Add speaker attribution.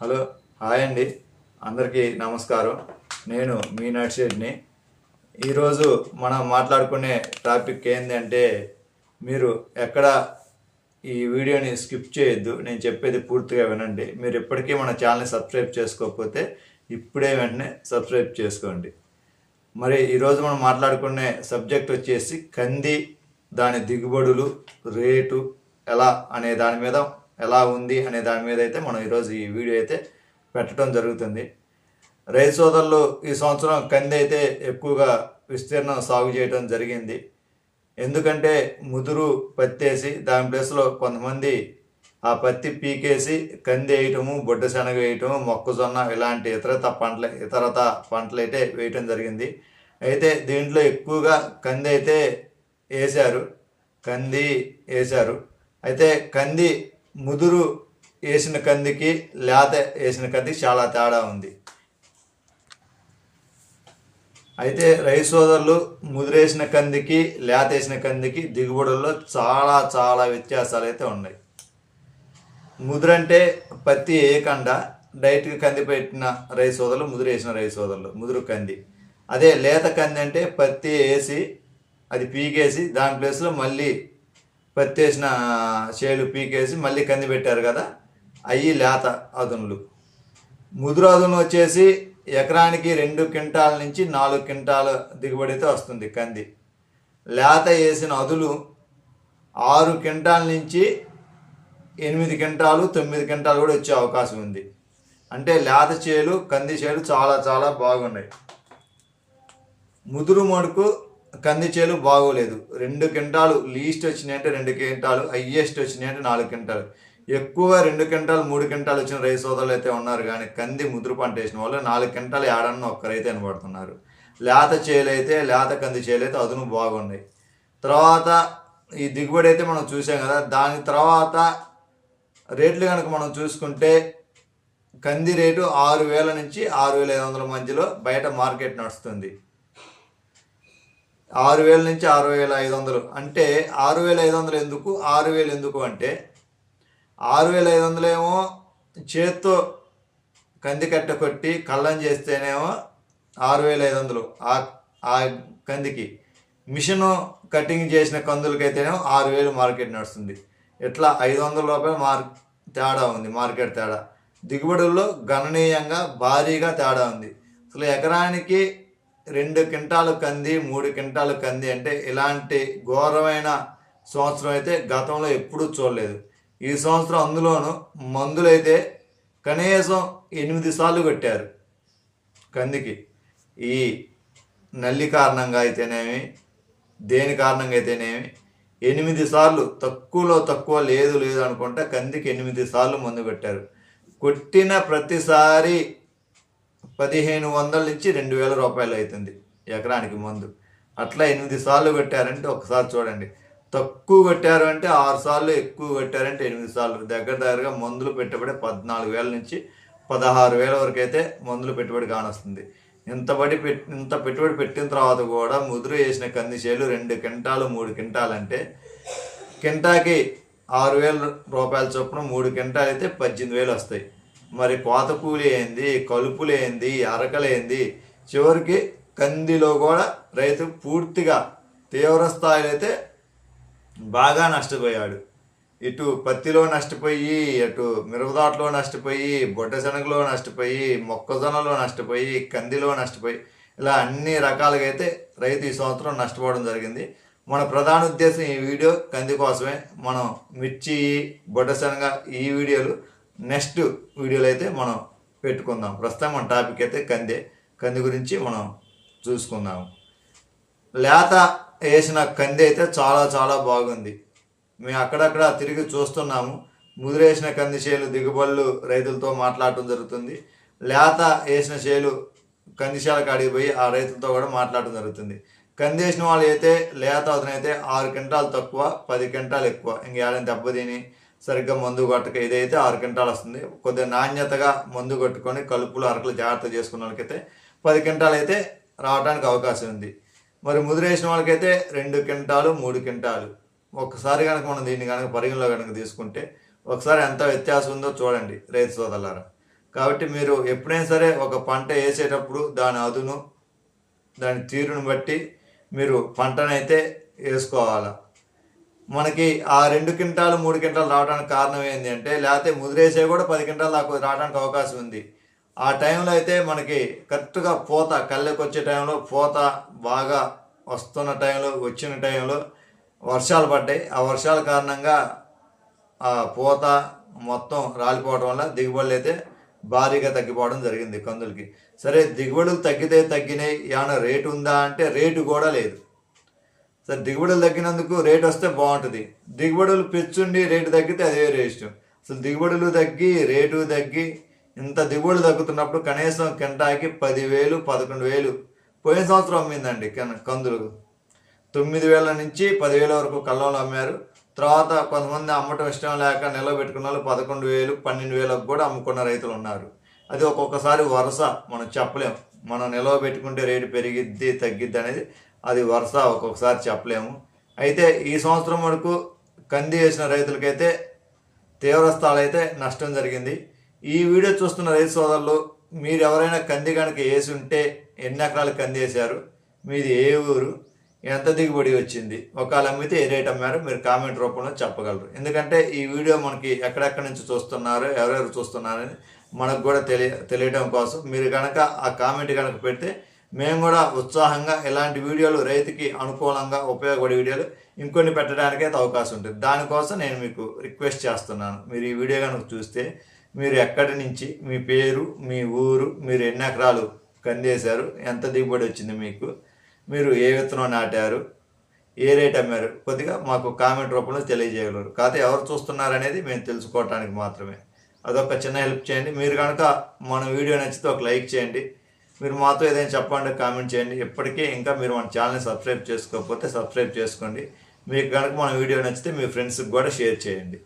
Speaker 1: Hello hi అండి. అందరికీ నమస్కారం. నేను మీ నట్షెడ్ని ఈరోజు మనం మాట్లాడుకునే టాపిక్ ఏంటంటే మీరు ఎక్కడ ఈ వీడియోని స్కిప్ చేయొద్దు. నేను చెప్పేది పూర్తిగా వినండి. మీరు ఇప్పటికీ మన ఛానల్ని సబ్స్క్రైబ్ చేసుకోకపోతే ఇప్పుడే వెంటనే సబ్స్క్రైబ్ చేసుకోండి. మరి ఈరోజు మనం మాట్లాడుకునే సబ్జెక్ట్ వచ్చేసి కంది దాని దిగుబడులు రేటు ఎలా అనే దాని మీద ఎలా ఉంది అనే దాని మీద అయితే మనం ఈరోజు ఈ వీడియో అయితే పెట్టడం జరుగుతుంది. రైతు సోదరులు ఈ సంవత్సరం కంది అయితే ఎక్కువగా విస్తీర్ణం సాగు చేయడం జరిగింది. ఎందుకంటే ముదురు పత్తి వేసి దాని ప్లేస్లో కొంతమంది ఆ పత్తి పీకేసి కంది వేయటము బొడ్డ శనగ వేయటము మొక్కజొన్న ఇలాంటి ఇతరత పంటలు ఇతరత పంటలు అయితే వేయటం జరిగింది. అయితే దీంట్లో ఎక్కువగా కంది అయితే వేశారు. కంది వేశారు. అయితే కంది ముదురు వేసిన కందికి లేత వేసిన కందికి చాలా తేడా ఉంది. అయితే రైతు సోదరులు ముదిరేసిన కందికి లేత వేసిన కందికి దిగుబడుల్లో చాలా చాలా వ్యత్యాసాలు అయితే ఉన్నాయి. ముదురంటే పత్తి వేయకుండా డైట్గా కంది పెట్టిన రైతు సోదరులు ముదిరేసిన రైతు సోదరులు ముదురు కంది. అదే లేత కంది అంటే పత్తి వేసి అది పీకేసి దాని ప్లేస్లో మళ్ళీ పత్తి వేసిన చేలు పీకేసి మళ్ళీ కంది పెట్టారు కదా అవి లేత అదునులు. ముదురు అదును వచ్చేసి ఎకరానికి రెండు క్వింటాల నుంచి నాలుగు క్వింటాల దిగుబడితో వస్తుంది కంది. లేత వేసిన అదులు ఆరు క్వింటాల నుంచి ఎనిమిది క్వింటాలు తొమ్మిది క్వింటాలు కూడా వచ్చే అవకాశం ఉంది. అంటే లేత చేలు కంది చేలు చాలా చాలా బాగున్నాయి. ముదురు మడుకు కంది చేలు బాగోలేదు. రెండు క్వింటాలు లీస్ట్ వచ్చినాయి అంటే రెండు క్వింటాలు హయ్యెస్ట్ వచ్చినాయంటే నాలుగు క్వింటాలు. ఎక్కువగా రెండు క్వింటాలు మూడు క్వింటాలు వచ్చిన రైతు సోదరులు అయితే ఉన్నారు కానీ కంది ముదురు పంట వేసిన వాళ్ళు నాలుగు క్వింటాలు ఏడన్న ఒక్కరైతే కనబడుతున్నారు లేత చేలు అయితే లేత కంది చేలు అయితే అదును బాగున్నాయి. తర్వాత ఈ దిగుబడి అయితే మనం చూసాం కదా దాని తర్వాత రేట్లు కనుక మనం చూసుకుంటే కంది రేటు ఆరు వేల నుంచి ఆరు వేల ఐదు వందల మధ్యలో బయట మార్కెట్ నడుస్తుంది. ఆరు వేల నుంచి ఆరు వేల ఐదు వందలు. అంటే ఆరు వేల ఐదు వందలు ఎందుకు? ఆరు వేలు ఎందుకు అంటే ఆరు వేల ఐదు వందలేమో చేత్తో కంది కట్ట కొట్టి కళ్ళం చేస్తేనేమో ఆరు వేల ఐదు వందలు. ఆ ఆ కందికి మిషన్ కటింగ్ చేసిన కందులకైతేనేమో ఆరు వేలు మార్కెట్ నడుస్తుంది. ఇట్లా ఐదు వందల రూపాయలు మార్ తేడా ఉంది మార్కెట్ తేడా. దిగుబడుల్లో గణనీయంగా భారీగా తేడా ఉంది. అసలు ఎకరానికి రెండు క్వింటాలు కంది మూడు క్వింటాలు కంది అంటే ఇలాంటి ఘోరమైన సంవత్సరం అయితే గతంలో ఎప్పుడూ చూడలేదు. ఈ సంవత్సరం అందులోనూ మందులైతే కనీసం ఎనిమిది సార్లు కొట్టారు కందికి. ఈ నల్లి కారణంగా అయితేనేమి దేని కారణంగా అయితేనేమి ఎనిమిది సార్లు తక్కువలో తక్కువ లేదు లేదు అనుకుంటా కందికి ఎనిమిది సార్లు మందు కొట్టారు. కొట్టిన ప్రతిసారి పదిహేను వందల నుంచి రెండు వేల రూపాయలు అవుతుంది ఎకరానికి మందు. అట్లా ఎనిమిది సార్లు కొట్టారంటే ఒకసారి చూడండి. తక్కువ కొట్టారు అంటే ఆరు సార్లు ఎక్కువ కొట్టారంటే ఎనిమిది సార్లు. దగ్గర దగ్గరగా మందులు పెట్టుబడి పద్నాలుగు వేల నుంచి పదహారు వేల వరకు అయితే మందులు పెట్టుబడి కానొస్తుంది. ఇంత పడి పెట్ ఇంత పెట్టుబడి పెట్టిన తర్వాత కూడా ముదురు వేసిన కంది చేలు రెండు క్వింటాలు మూడు క్వింటాలు అంటే కింటాకి ఆరు వేల రూపాయల చొప్పున మూడు క్వింటాలు అయితే పద్దెనిమిది వేలు వస్తాయి. మరి కోత కూలేంది ఏంది అరకలేంది చివరికి కందిలో కూడా రైతు పూర్తిగా తీవ్ర స్థాయిలో అయితే బాగా నష్టపోయాడు. ఇటు పత్తిలో నష్టపోయి అటు మిరపదాట్లో నష్టపోయి బొడ్డశనగలో నష్టపోయి మొక్కజొన్నలో నష్టపోయి కందిలో నష్టపోయి ఇలా అన్ని రకాలుగా అయితే రైతు ఈ సంవత్సరం నష్టపోవడం జరిగింది. మన ప్రధాన ఉద్దేశం ఈ వీడియో కంది కోసమే. మనం మిర్చి బొడ్డశనగ ఈ వీడియోలు నెక్స్ట్ వీడియోలో అయితే మనం పెట్టుకుందాం. ప్రస్తుతం మన టాపిక్ అయితే కందే. కంది గురించి మనం చూసుకుందాము లేత వేసిన కంది అయితే చాలా చాలా బాగుంది. మేము అక్కడక్కడ తిరిగి చూస్తున్నాము. ముదిరేసిన కంది చేలు దిగుబడులు రైతులతో మాట్లాడటం జరుగుతుంది. లేత వేసిన చేలు కందిశాల కాడికి పోయి ఆ రైతులతో కూడా మాట్లాడటం జరుగుతుంది. కంది వేసిన వాళ్ళు అయితే లేత అతనైతే ఆరు క్వింటాలు తక్కువ పది క్వింటాలు ఎక్కువ. ఇంక దెబ్బ దెబ్బతిని సరిగ్గా మందు కొట్టక ఏదైతే ఆరు క్వింటాలు వస్తుంది కొద్దిగా నాణ్యతగా మందు కొట్టుకొని కలుపులు అరకులు జాగ్రత్త చేసుకున్న వాళ్ళకైతే పది క్వింటాలు అయితే రావడానికి అవకాశం ఉంది. మరి ముదిరేసిన వాళ్ళకైతే రెండు క్వింటాలు మూడు క్వింటాలు. ఒకసారి కనుక మనం దీన్ని కనుక పరిగణలో కనుక తీసుకుంటే ఒకసారి ఎంత వ్యత్యాసం ఉందో చూడండి రైతు సోదరులారా. కాబట్టి మీరు ఎప్పుడైనా సరే ఒక పంట వేసేటప్పుడు దాని అదును దాని తీరును బట్టి మీరు పంటనైతే వేసుకోవాలి? మనకి ఆ రెండు క్వింటాలు మూడు క్వింటాలు రావడానికి కారణం ఏంటి అంటే లేకపోతే ముదిరేసే కూడా పది క్వింటాలు దాకా రావడానికి అవకాశం ఉంది. ఆ టైంలో అయితే మనకి కరెక్ట్గా పూత కళ్ళకి వచ్చే టైంలో పూత బాగా వస్తున్న టైంలో వచ్చిన టైంలో వర్షాలు పడ్డాయి. ఆ వర్షాల కారణంగా ఆ పూత మొత్తం రాలిపోవడం వల్ల దిగుబడులు అయితే భారీగా తగ్గిపోవడం జరిగింది కందులకి. సరే దిగుబడులు తగ్గితే తగ్గినాయి ఏమైనా రేటు ఉందా అంటే రేటు కూడా లేదు. సరే దిగుబడులు తగ్గినందుకు రేటు వస్తే బాగుంటుంది. దిగుబడులు పెంచుండి రేటు తగ్గితే అదే వేరే ఇష్టం అసలు దిగుబడులు తగ్గి రేటు తగ్గి ఇంత దిగుబడులు తగ్గుతున్నప్పుడు కనీసం కింటాకి పదివేలు పదకొండు వేలు. పోయిన సంవత్సరం అమ్మిందండి కందులు. తొమ్మిది వేల నుంచి పదివేల వరకు కళ్ళంలో అమ్మారు. తర్వాత కొంతమంది అమ్మటం ఇష్టం లేక నిలబెట్టుకున్న వాళ్ళు పదకొండు వేలు పన్నెండు వేలకు కూడా అమ్ముకున్న రైతులు ఉన్నారు. అది ఒక్కొక్కసారి వరుస మనం చెప్పలేం. మనం నిలవ పెట్టుకుంటే రేటు పెరిగిద్ది తగ్గిద్ది అనేది అది వరుస ఒక్కొక్కసారి చెప్పలేము. అయితే ఈ సంవత్సరం వరకు కంది వేసిన రైతులకైతే తీవ్రస్థాలైతే నష్టం జరిగింది. ఈ వీడియో చూస్తున్న రైతు సోదరులు మీరు ఎవరైనా కంది కనుక వేసి ఉంటే ఎన్ని ఎకరాలు కంది వేశారు? మీది ఏ ఊరు? ఎంత దిగుబడి వచ్చింది? ఒకవేళ అమ్మితే ఏ రేట్ అమ్మారు? మీరు కామెంట్ రూపంలో చెప్పగలరు. ఎందుకంటే ఈ వీడియో మనకి ఎక్కడెక్కడి నుంచి చూస్తున్నారు ఎవరెవరు చూస్తున్నారని మనకు కూడా తెలియ తెలియడం కోసం మీరు కనుక ఆ కామెంట్ కనుక పెడితే మేము కూడా ఉత్సాహంగా ఇలాంటి వీడియోలు రైతుకి అనుకూలంగా ఉపయోగపడే వీడియోలు ఇంకొన్ని పెట్టడానికి అయితే అవకాశం ఉంటుంది. దానికోసం నేను మీకు రిక్వెస్ట్ చేస్తున్నాను. మీరు ఈ వీడియో కనుక చూస్తే మీరు ఎక్కడి నుంచి మీ పేరు మీ ఊరు మీరు ఎన్ని ఎకరాలు కందేశారు ఎంత దిగుబడి వచ్చింది మీకు మీరు ఏ విత్తనం నాటారు ఏ రేట్ అమ్మారు కొద్దిగా మాకు కామెంట్ రూపంలో తెలియజేయగలరు. కాకపోతే ఎవరు చూస్తున్నారు అనేది మేము తెలుసుకోవటానికి మాత్రమే. అదొక చిన్న హెల్ప్ చేయండి. మీరు కనుక మన వీడియో నచ్చితే ఒక లైక్ చేయండి. మీరు మాతో ఏదైనా చెప్పండి కామెంట్ చేయండి. ఇప్పటికే ఇంకా మీరు మన ఛానల్ని సబ్స్క్రైబ్ చేసుకోకపోతే సబ్స్క్రైబ్ చేసుకోండి. మీకు కనుక మన వీడియో నచ్చితే మీ ఫ్రెండ్స్కి కూడా షేర్ చేయండి.